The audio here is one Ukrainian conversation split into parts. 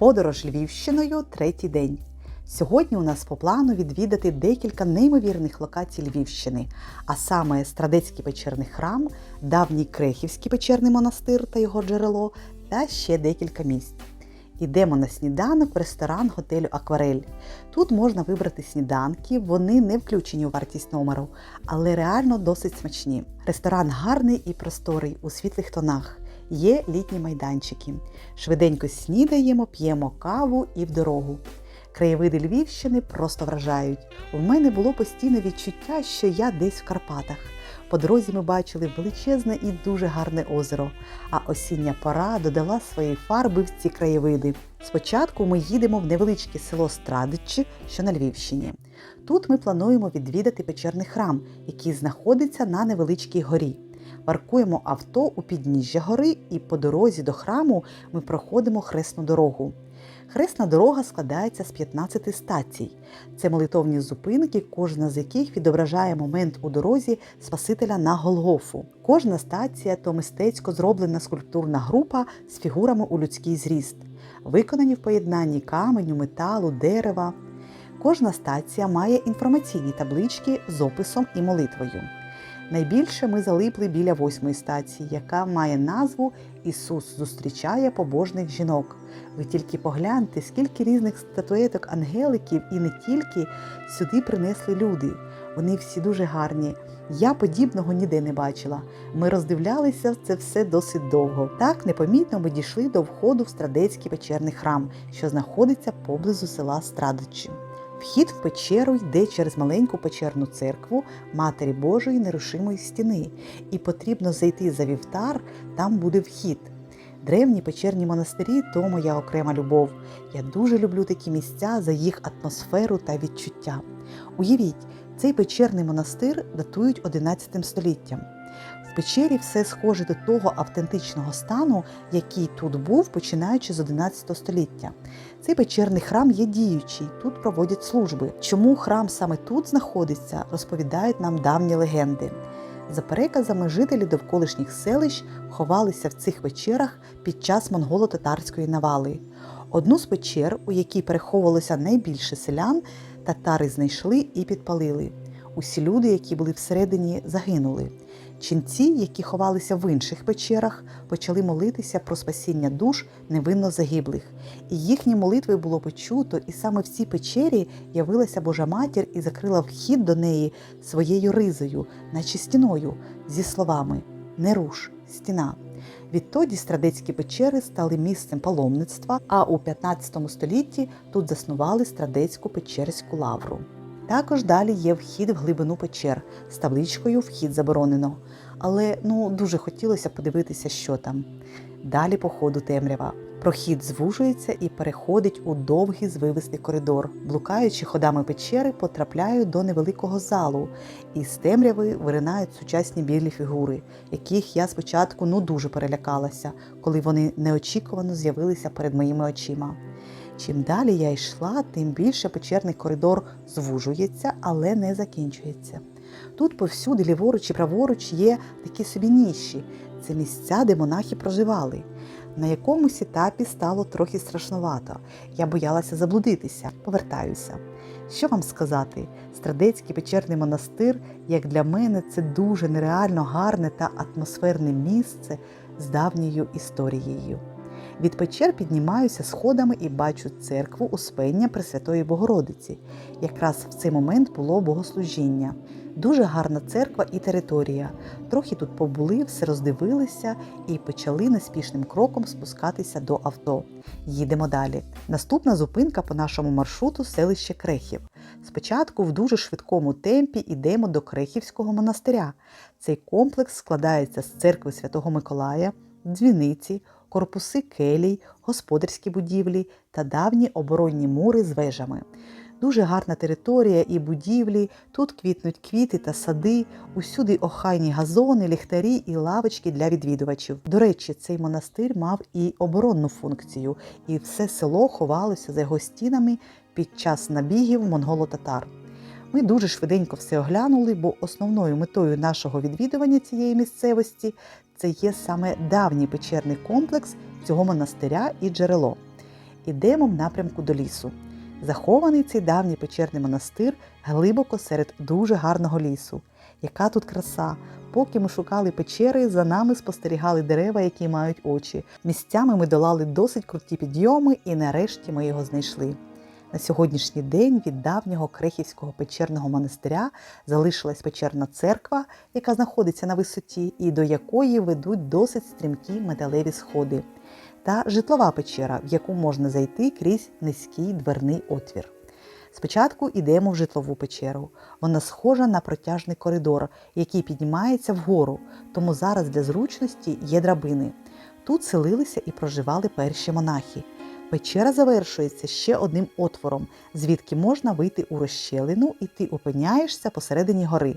Подорож Львівщиною третій день. Сьогодні у нас по плану відвідати декілька неймовірних локацій Львівщини, а саме Страдецький печерний храм, давній Крехівський печерний монастир та його джерело, та ще декілька місць. Ідемо на сніданок в ресторан готелю Акварель. Тут можна вибрати сніданки, вони не включені у вартість номеру, але реально досить смачні. Ресторан гарний і просторий у світлих тонах. Є літні майданчики. Швиденько снідаємо, п'ємо каву і в дорогу. Краєвиди Львівщини просто вражають. У мене було постійне відчуття, що я десь в Карпатах. По дорозі ми бачили величезне і дуже гарне озеро, а осіння пора додала свої фарби в ці краєвиди. Спочатку ми їдемо в невеличке село Страдичі, що на Львівщині. Тут ми плануємо відвідати печерний храм, який знаходиться на невеличкій горі. Паркуємо авто у підніжжя гори, і по дорозі до храму ми проходимо хресну дорогу. Хресна дорога складається з 15 стацій. Це молитовні зупинки, кожна з яких відображає момент у дорозі Спасителя на Голгофу. Кожна стація то мистецько зроблена скульптурна група з фігурами у людський зріст, виконані в поєднанні каменю, металу, дерева. Кожна стація має інформаційні таблички з описом і молитвою. Найбільше ми залипли біля восьмої стації, яка має назву Ісус зустрічає побожних жінок. Ви тільки погляньте, скільки різних статуеток ангеликів і не тільки сюди принесли люди. Вони всі дуже гарні. Я подібного ніде не бачила. Ми роздивлялися це все досить довго. Так непомітно ми дійшли до входу в Страдецький печерний храм, що знаходиться поблизу села Страдичі. Вхід в печеру йде через маленьку печерну церкву Матері Божої нерушимої стіни, і потрібно зайти за вівтар, там буде вхід. Древні печерні монастирі то моя окрема любов. Я дуже люблю такі місця за їх атмосферу та відчуття. Уявіть, цей печерний монастир датують 11 століттям. Печері все схоже до того автентичного стану, який тут був, починаючи з 11 століття. Цей печерний храм є діючий, тут проводять служби. Чому храм саме тут знаходиться, розповідають нам давні легенди. За переказами, жителі довколишніх селищ ховалися в цих печерах під час монголо-татарської навали. Одну з печер, у якій переховувалося найбільше селян, татари знайшли і підпалили. Усі люди, які були всередині, загинули. Ченці, які ховалися в інших печерах, почали молитися про спасіння душ невинно загиблих. І їхні молитви було почуто, і саме в цій печері явилася Божа матір і закрила вхід до неї своєю ризою, наче стіною, зі словами Не руш, стіна. Відтоді страдецькі печери стали місцем паломництва, а у 15 столітті тут заснували страдецьку печерську лавру. Також далі є вхід в глибину печер з табличкою Вхід заборонено. Але ну дуже хотілося подивитися, що там. Далі по ходу темрява. Прохід звужується і переходить у довгий звивистий коридор. Блукаючи ходами печери, потрапляю до невеликого залу, і з темряви виринають сучасні білі фігури, яких я спочатку ну дуже перелякалася, коли вони неочікувано з'явилися перед моїми очима. Чим далі я йшла, тим більше печерний коридор звужується, але не закінчується. Тут повсюди, ліворуч і праворуч, є такі собі ніші. Це місця, де монахи проживали. На якомусь етапі стало трохи страшновато. Я боялася заблудитися, повертаюся. Що вам сказати? Страдецький печерний монастир, як для мене, це дуже нереально гарне та атмосферне місце з давньою історією. Від печер піднімаюся сходами і бачу церкву Успення Пресвятої Богородиці. Якраз в цей момент було богослужіння. Дуже гарна церква і територія. Трохи тут побули, все роздивилися і почали неспішним кроком спускатися до авто. Їдемо далі. Наступна зупинка по нашому маршруту селище Крехів. Спочатку в дуже швидкому темпі йдемо до Крехівського монастиря. Цей комплекс складається з церкви Святого Миколая, дзвіниці корпуси келій, господарські будівлі та давні оборонні мури з вежами. Дуже гарна територія і будівлі, тут квітнуть квіти та сади, усюди охайні газони, ліхтарі і лавочки для відвідувачів. До речі, цей монастир мав і оборонну функцію, і все село ховалося за його стінами під час набігів монголо-татар. Ми дуже швиденько все оглянули, бо основною метою нашого відвідування цієї місцевості це є саме давній печерний комплекс цього монастиря і джерело. ідемо в напрямку до лісу. Захований цей давній печерний монастир глибоко серед дуже гарного лісу. Яка тут краса! Поки ми шукали печери, за нами спостерігали дерева, які мають очі. Місцями ми долали досить круті підйоми, і нарешті ми його знайшли. На сьогоднішній день від давнього крехівського печерного монастиря залишилась печерна церква, яка знаходиться на висоті, і до якої ведуть досить стрімкі металеві сходи, та житлова печера, в яку можна зайти крізь низький дверний отвір. Спочатку йдемо в житлову печеру. Вона схожа на протяжний коридор, який піднімається вгору, тому зараз для зручності є драбини. Тут селилися і проживали перші монахи. Печера завершується ще одним отвором, звідки можна вийти у розщелину, і ти опиняєшся посередині гори.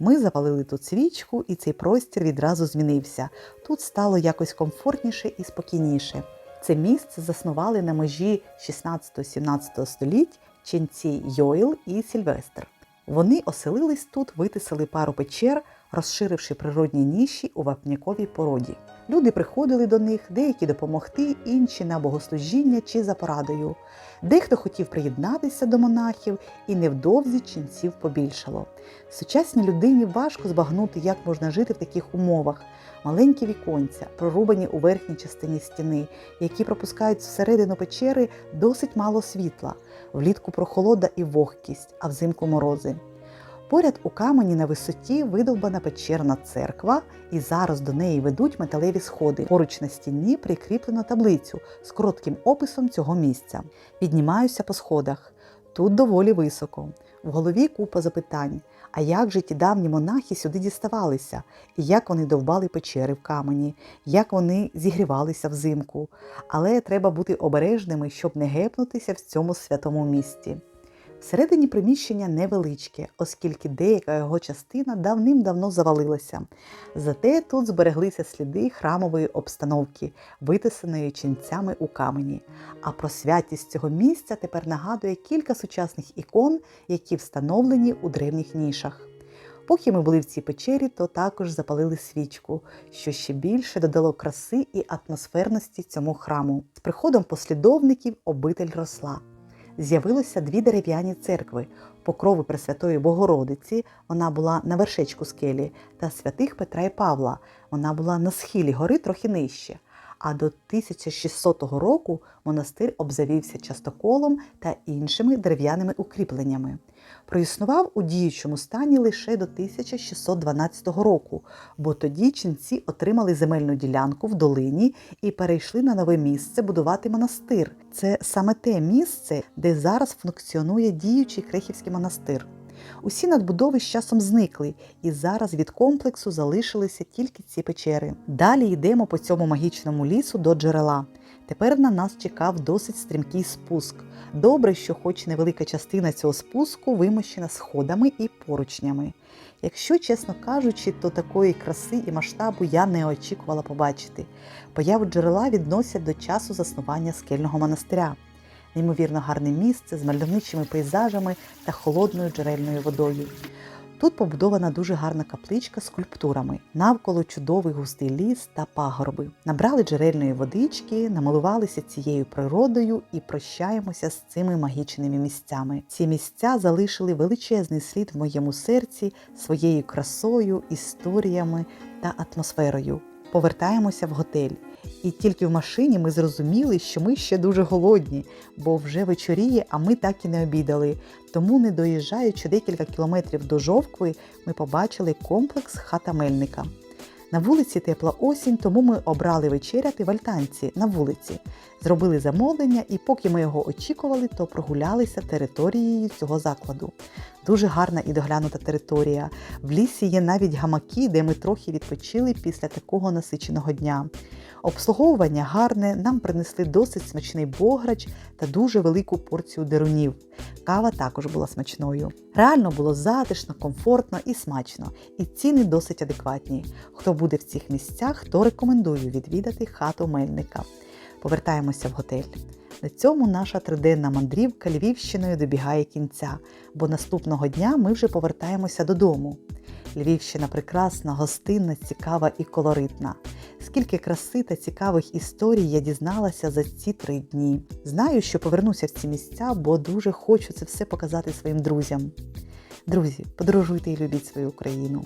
Ми запалили тут свічку, і цей простір відразу змінився. Тут стало якось комфортніше і спокійніше. Це місце заснували на межі 16-17 століть ченці Йоїл і Сільвестр. Вони оселились тут, витисали пару печер, розширивши природні ніші у вапняковій породі. Люди приходили до них, деякі допомогти, інші на богослужіння чи за порадою. Дехто хотів приєднатися до монахів, і невдовзі ченців побільшало. Сучасній людині важко збагнути, як можна жити в таких умовах. Маленькі віконця, прорубані у верхній частині стіни, які пропускають всередину печери досить мало світла, влітку прохолода і вогкість, а взимку морози. Поряд у камені на висоті видовбана печерна церква, і зараз до неї ведуть металеві сходи. Поруч на стіні прикріплено таблицю з коротким описом цього місця. Піднімаюся по сходах. Тут доволі високо. В голові купа запитань. А як же ті давні монахи сюди діставалися? І як вони довбали печери в камені, як вони зігрівалися взимку. Але треба бути обережними, щоб не гепнутися в цьому святому місці. Всередині приміщення невеличке, оскільки деяка його частина давним-давно завалилася. Зате тут збереглися сліди храмової обстановки, витисаної ченцями у камені. А про святість цього місця тепер нагадує кілька сучасних ікон, які встановлені у древніх нішах. Поки ми були в цій печері, то також запалили свічку, що ще більше додало краси і атмосферності цьому храму. З приходом послідовників обитель росла з'явилося дві дерев'яні церкви покрови Пресвятої Богородиці, вона була на вершечку скелі, та святих Петра і Павла, вона була на схилі гори трохи нижче. А до 1600 року монастир обзавівся частоколом та іншими дерев'яними укріпленнями. Проіснував у діючому стані лише до 1612 року, бо тоді ченці отримали земельну ділянку в долині і перейшли на нове місце будувати монастир. Це саме те місце, де зараз функціонує діючий Крехівський монастир. Усі надбудови з часом зникли, і зараз від комплексу залишилися тільки ці печери. Далі йдемо по цьому магічному лісу до джерела. Тепер на нас чекав досить стрімкий спуск. Добре, що хоч невелика частина цього спуску вимощена сходами і поручнями. Якщо, чесно кажучи, то такої краси і масштабу я не очікувала побачити. Появу джерела відносять до часу заснування скельного монастиря. Неймовірно гарне місце з мальовничими пейзажами та холодною джерельною водою. Тут побудована дуже гарна капличка з скульптурами, навколо чудовий густий ліс та пагорби. Набрали джерельної водички, намилувалися цією природою і прощаємося з цими магічними місцями. Ці місця залишили величезний слід в моєму серці своєю красою, історіями та атмосферою. Повертаємося в готель. І тільки в машині ми зрозуміли, що ми ще дуже голодні, бо вже вечоріє, а ми так і не обідали. Тому, не доїжджаючи декілька кілометрів до Жовкви, ми побачили комплекс хата Мельника. На вулиці тепла осінь, тому ми обрали вечеряти в альтанці на вулиці, зробили замовлення, і поки ми його очікували, то прогулялися територією цього закладу. Дуже гарна і доглянута територія. В лісі є навіть гамаки, де ми трохи відпочили після такого насиченого дня. Обслуговування гарне, нам принесли досить смачний бограч та дуже велику порцію дерунів. Кава також була смачною. Реально було затишно, комфортно і смачно, і ціни досить адекватні. Хто буде в цих місцях, то рекомендую відвідати хату Мельника. Повертаємося в готель. На цьому наша триденна мандрівка Львівщиною добігає кінця, бо наступного дня ми вже повертаємося додому. Львівщина прекрасна, гостинна, цікава і колоритна. Скільки краси та цікавих історій я дізналася за ці три дні. Знаю, що повернуся в ці місця, бо дуже хочу це все показати своїм друзям. Друзі, подорожуйте і любіть свою Україну.